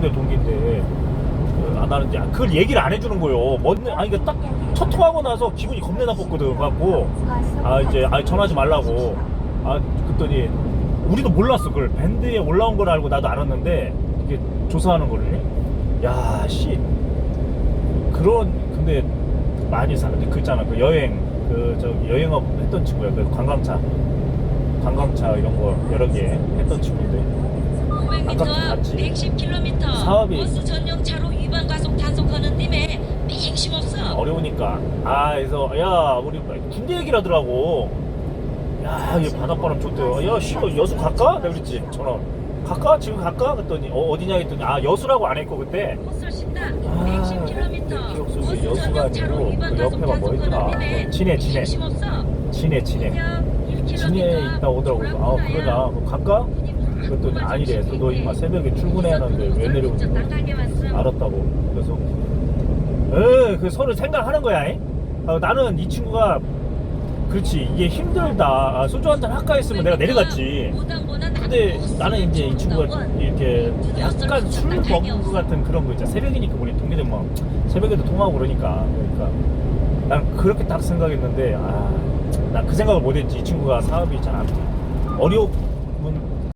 근데 동기인데 그, 아, 나는 이제 그걸 얘기를 안 해주는 거예요. 뭔 아니 이게 딱첫 통하고 나서 기분이 겁내 나빴거든. 갖고 아 이제 아 전화하지 말라고. 아 그랬더니 우리도 몰랐어. 그걸 밴드에 올라온 걸 알고 나도 알았는데 이게 조사하는 거를. 야 씨. 그런 근데 많이 사는데 그 있잖아 그 여행 그 저기 여행업 했던 친구야 그 관광차 관광차 이런 거 여러 개 했던 친구인데 500m 앞 110km 사업이- 버스 전용 차로 위반 과속 단속하는 님에 맹심 없어 어려우니까 아 그래서 야 우리 군대 얘기를 하더라고 야 이게 바닷바람 좋대요 야씨 여수 갈까? 내가 그랬지 전화 갈까? 지금 갈까? 그랬더니 어, 어디냐 했더니 아 여수라고 안 했고 그때 헛설 신다 아, 110km 기억 속에 버스 여수가 전용 차로 아니고 위반 그 과속 옆에가 뭐 있더라. 단속하는 님에 진해, 진해. 맹심 없어 진해 진해 진해에 있다 오더라고 그래서 아 그러자 그럼 갈까? 그랬더니 아니래. 너 이마 새벽에 출근해야 하는데 왜 왔어 알았다고. 그래서 에그 서로 생각하는 거야 잉? 아, 나는 이 친구가 그렇지. 이게 힘들다. 아, 소주 한잔 할까 했으면 내가 내려갔지. 근데 나는 이제 이 친구가 이렇게 약간 술 먹은 것 같은 그런 거 있잖아. 새벽이니까 우리 동네들 뭐 새벽에도 통하고 그러니까. 그러니까 난 그렇게 딱 생각했는데 아난 그 생각을 못했지. 이 친구가 사업이 잘 안 돼. 어려